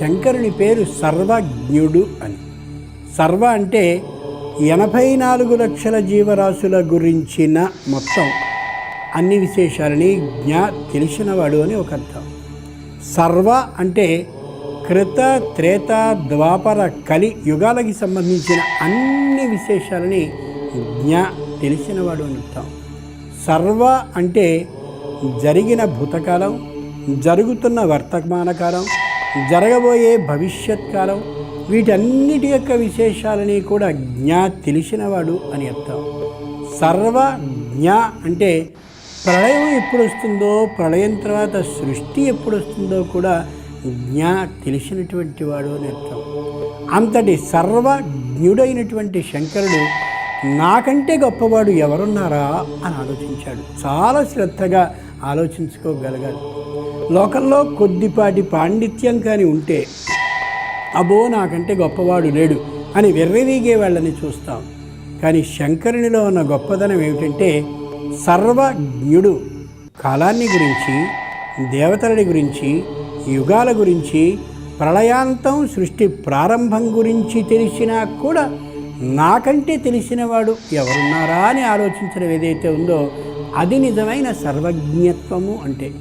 శంకరుని పేరు సర్వజ్ఞుడు అని. సర్వ అంటే ఎనభై నాలుగు లక్షల జీవరాశుల గురించిన మొత్తం. అన్ని విశేషాలని జ్ఞా తెలిసినవాడు అని ఒక అర్థం. సర్వ అంటే కృత త్రేత ద్వాపర కలి యుగాలకి సంబంధించిన అన్ని విశేషాలని జ్ఞా తెలిసినవాడు అని అర్థం. సర్వ అంటే జరిగిన భూతకాలం జరుగుతున్న వర్తమాన కాలం జరగబోయే భవిష్యత్ కాలం వీటన్నిటి యొక్క విశేషాలని కూడా జ్ఞా తెలిసినవాడు అని అర్థం సర్వ జ్ఞా అంటే ప్రళయం ఎప్పుడు వస్తుందో ప్రళయం తర్వాత సృష్టి ఎప్పుడు వస్తుందో కూడా జ్ఞా తెలిసినటువంటి వాడు అని అర్థం అంతటి సర్వజ్ఞుడైనటువంటి శంకరుడు నాకంటే గొప్పవాడు ఎవరున్నారా అని ఆలోచించాడు. చాలా శ్రద్ధగా ఆలోచించుకోగలగాలి. లోకంలో కొద్దిపాటి పాండిత్యం కానీ ఉంటే అబో నాకంటే గొప్పవాడు లేడు అని వెర్రవీగే వాళ్ళని చూస్తాం. కానీ శంకరునిలో ఉన్న గొప్పదనం ఏమిటంటే సర్వజ్ఞుడు కాలాన్ని గురించి దేవతలని గురించి యుగాల గురించి ప్రళయాంతం సృష్టి ప్రారంభం గురించి తెలిసినా కూడా నాకంటే తెలిసినవాడు ఎవరున్నారా అని ఆలోచించడం ఏదైతే ఉందో అది నిజమైన సర్వజ్ఞత్వము అంటే.